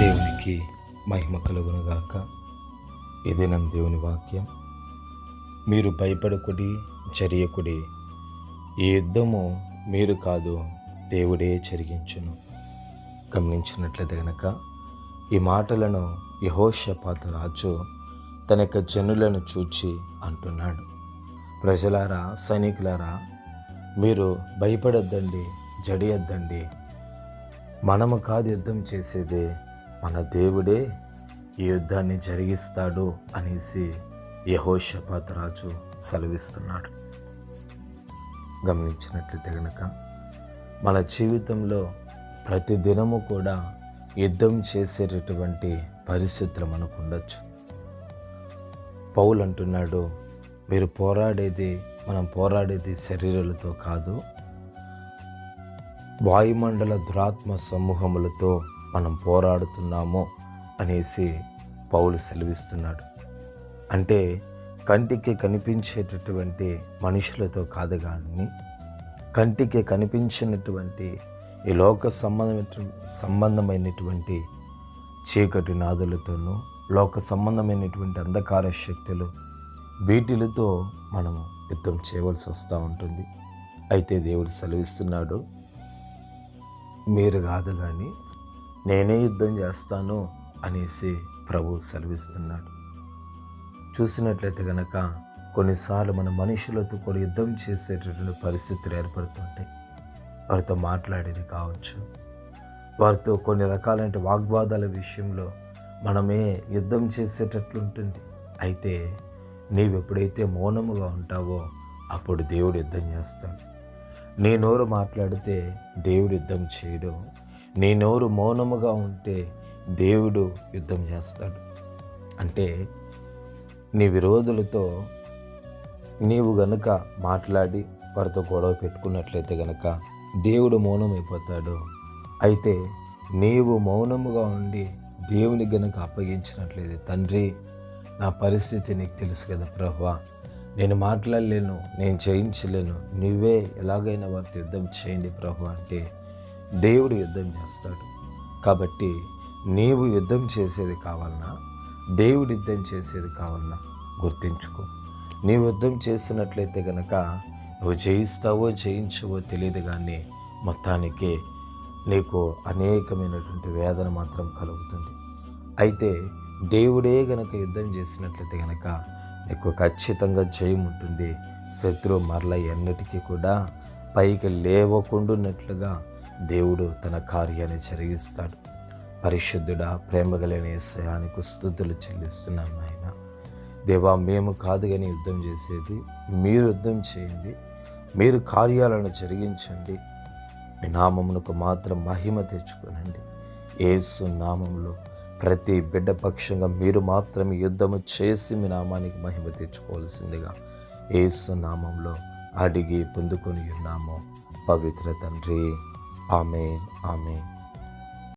దేవునికి మహిమ కలుగునుగాక. ఇది దేవుని వాక్యం. మీరు భయపడకుడి చర్యకుడి. ఈ యుద్ధము మీరు కాదు దేవుడే జరిగించును. గమనించినట్లయితే గనక ఈ మాటలను యహోషపాత రాజు తన యొక్క జనులను చూచి అంటున్నాడు. ప్రజలారా సైనికులారా మీరు భయపడొద్దండి జడియొద్దండి. మనము కాదు యుద్ధం చేసేదే మన దేవుడే ఈ యుద్ధాన్ని జరిగిస్తాడు అనేసి యహోషపాత రాజు సెలవిస్తున్నాడు. గమనించినట్లయితే గనక మన జీవితంలో ప్రతి దినము కూడా యుద్ధం చేసేటటువంటి పరిస్థితులు మనకు ఉండొచ్చు. పౌలు అంటున్నాడు మీరు పోరాడేది మనం పోరాడేది శరీరాలతో కాదు వాయుమండల దురాత్మ సమూహములతో మనం పోరాడుతున్నాము అనేసి పౌలు సెలవిస్తున్నాడు. అంటే కంటికి కనిపించేటటువంటి మనుషులతో కాదు కానీ కంటికి కనిపించినటువంటి ఈ లోక సంబంధమైన సంబంధమైనటువంటి చీకటి నాదులతోనూ లోక సంబంధమైనటువంటి అంధకార శక్తులు వీటిలతో మనము యుద్ధం చేయవలసి వస్తూ ఉంటుంది. అయితే దేవుడు సెలవిస్తున్నాడు మీరు కాదు కానీ నేనే యుద్ధం చేస్తాను అనేసి ప్రభు సెలవిస్తున్నాడు. చూసినట్లయితే కనుక కొన్నిసార్లు మన మనుషులతో కూడా యుద్ధం చేసేటటువంటి పరిస్థితులు ఏర్పడుతుంటాయి వారితో మాట్లాడేది కావచ్చు. వారితో కొన్ని రకాలైన వాగ్వాదాల విషయంలో మనమే యుద్ధం చేసేటట్లు ఉంటుంది. అయితే నీవు ఎప్పుడైతే మౌనముగా ఉంటావో అప్పుడు దేవుడు యుద్ధం చేస్తాడు. నీ నోరు మాట్లాడితే దేవుడు యుద్ధం చేయడు. నీ నోరు మౌనముగా ఉంటే దేవుడు యుద్ధం చేస్తాడు. అంటే నీ విరోధులతో నీవు గనుక మాట్లాడి వారితో గొడవ పెట్టుకున్నట్లయితే గనక దేవుడు మౌనమైపోతాడు. అయితే నీవు మౌనముగా ఉండి దేవుని గనుక అప్పగించినట్లయితే తండ్రి నా పరిస్థితి నీకు తెలుసు కదా ప్రభా. నేను మాట్లాడలేను నేను చేయించలేను. నువ్వే ఎలాగైనా వారితో యుద్ధం చేయండి ప్రభు అంటే దేవుడు యుద్ధం చేస్తాడు. కాబట్టి నీవు యుద్ధం చేసేది కావాలన్నా దేవుడు యుద్ధం చేసేది కావాలన్నా గుర్తించుకో. నీవు యుద్ధం చేసినట్లయితే గనక నువ్వు జయిస్తావో జయించవో తెలియదు కానీ మొత్తానికి నీకు అనేకమైనటువంటి వేదన మాత్రం కలుగుతుంది. అయితే దేవుడే గనక యుద్ధం చేసినట్లయితే గనక నీకు ఖచ్చితంగా జయం ఉంటుంది. శత్రువు మరల ఎన్నటికీ కూడా పైకి లేవకుండున్నట్లుగా దేవుడు తన కార్యాన్ని జరిగిస్తాడు. పరిశుద్ధుడా ప్రేమ కలిగిన ఏసయానికి స్థుతులు చెల్లిస్తున్నాను నాయన. దేవా మేము కాదు కానీ యుద్ధం చేసేది. మీరు యుద్ధం చేయండి. మీరు కార్యాలను జరిగించండి. మీ నామమునకు మాత్రం మహిమ తెచ్చుకోనండి. ఏసు నామంలో ప్రతి బిడ్డ పక్షంగా మీరు మాత్రమే యుద్ధము చేసి మీ నామానికి మహిమ తెచ్చుకోవాల్సిందిగా ఏసు నామంలో అడిగి పొందుకొని ఉన్నాము. పవిత్ర తండ్రి Amen. Amen.